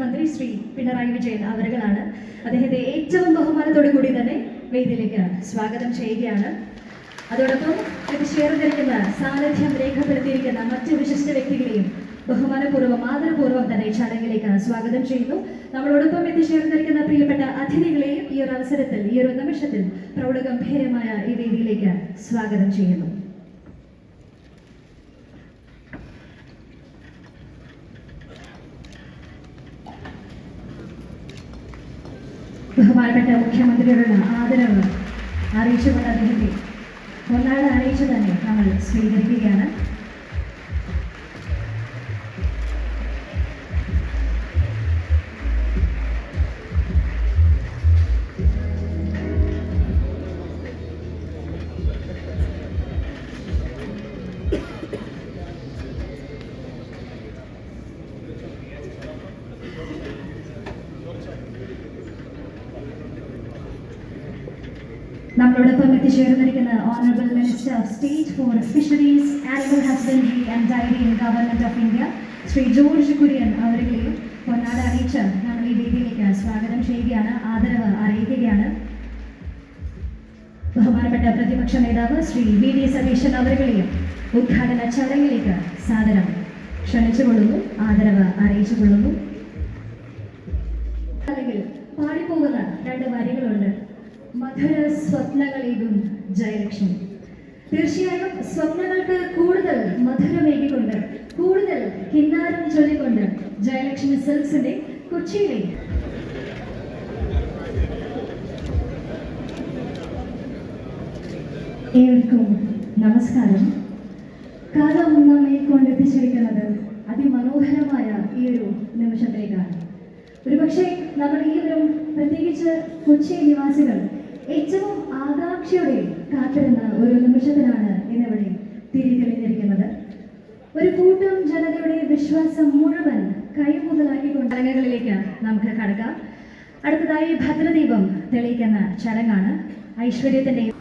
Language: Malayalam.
മുഖ്യമന്ത്രി ശ്രീ പിണറായി വിജയൻ അവരുകളാണ്. അദ്ദേഹത്തെ ഏറ്റവും ബഹുമാനത്തോടു കൂടി തന്നെ വേദിയിലേക്ക് സ്വാഗതം ചെയ്യുകയാണ്. അതോടൊപ്പം ഇത് സാന്നിധ്യം രേഖപ്പെടുത്തിയിരിക്കുന്ന മറ്റ് വിശിഷ്ട വ്യക്തികളെയും ബഹുമാനപൂർവം ആദരപൂർവം തന്നെ ചടങ്ങിലേക്ക് സ്വാഗതം ചെയ്യുന്നു. നമ്മളോടൊപ്പം എത്തിച്ചേർന്നിരിക്കുന്ന പ്രിയപ്പെട്ട അതിഥികളെയും ഈ ഒരു അവസരത്തിൽ ഈ ഒരു നിമിഷത്തിൽ പ്രൗഢഗംഭീരമായ ഈ വേദിയിലേക്ക് സ്വാഗതം ചെയ്യുന്നു. ബഹുമാനപ്പെട്ട മുഖ്യമന്ത്രിയോടുള്ള ആദരവ് അറിയിച്ചുകൊണ്ട് അദ്ദേഹത്തെ ഒന്നാളെ അറിയിച്ചു തന്നെ നമ്മൾ സ്വീകരിക്കുകയാണ്. നമ്മളോടൊപ്പം എത്തിച്ചേർന്നിരിക്കുന്ന honourable minister of state for fisheries animal husbandry and dairy in government of India Shri George Kurian അവരുടെയും പൊന്നാട് അറിയിച്ച് നമ്മൾ ഈ വേദിയിലേക്ക് സ്വാഗതം ചെയ്യുകയാണ് ആദരവ് അറിയിക്കുകയാണ്. ബഹുമാനപ്പെട്ട പ്രതിപക്ഷ നേതാവ് ശ്രീ വി ഡി സതീശൻ അവരുടെയും ഉദ്ഘാടന ചടങ്ങിലേക്ക് സാദരം ക്ഷണിച്ചുകൊള്ളുന്നു ആദരവ് അറിയിച്ചുകൊള്ളുന്നു. അല്ലെങ്കിൽ പാടിപ്പോകുന്ന രണ്ട് വരികളുണ്ട്. മധുര സ്വപ്നങ്ങളേകും ജയലക്ഷ്മി. തീർച്ചയായും സ്വപ്നങ്ങൾക്ക് കൂടുതൽ മധുരമേകിക്കൊണ്ട് കൂടുതൽ കിന്നാരം ചൊല്ലിക്കൊണ്ട് ജയലക്ഷ്മി സിൽസിന്റെ കൊച്ചിയിലെ ഏവർക്കും നമസ്കാരം. കാലം നമ്മെ കൊണ്ടെത്തിച്ചിരിക്കുന്നത് അതിമനോഹരമായ ഈ ഒരു നിമിഷത്തിലേക്കാണ്. ഒരുപക്ഷെ നമ്മൾ ഈവരും പ്രത്യേകിച്ച് കൊച്ചി നിവാസികൾ ഏറ്റവും ആകാംക്ഷയോടെ കാത്തിരുന്ന ഒരു നിമിഷത്തിനാണ് ഇന്നിവിടെ തിരിതെളിഞ്ഞിരിക്കുന്നത് ഒരു കൂട്ടം ജനതയുടെ വിശ്വാസം മുഴുവൻ കൈമുതലാക്കിക്കൊണ്ട് ചടങ്ങുകളിലേക്ക് നമുക്ക് കടക്കാം. അടുത്തതായി ഭദ്രദീപം തെളിയിക്കുന്ന ചടങ്ങാണ്. ഐശ്വര്യത്തിന്റെയും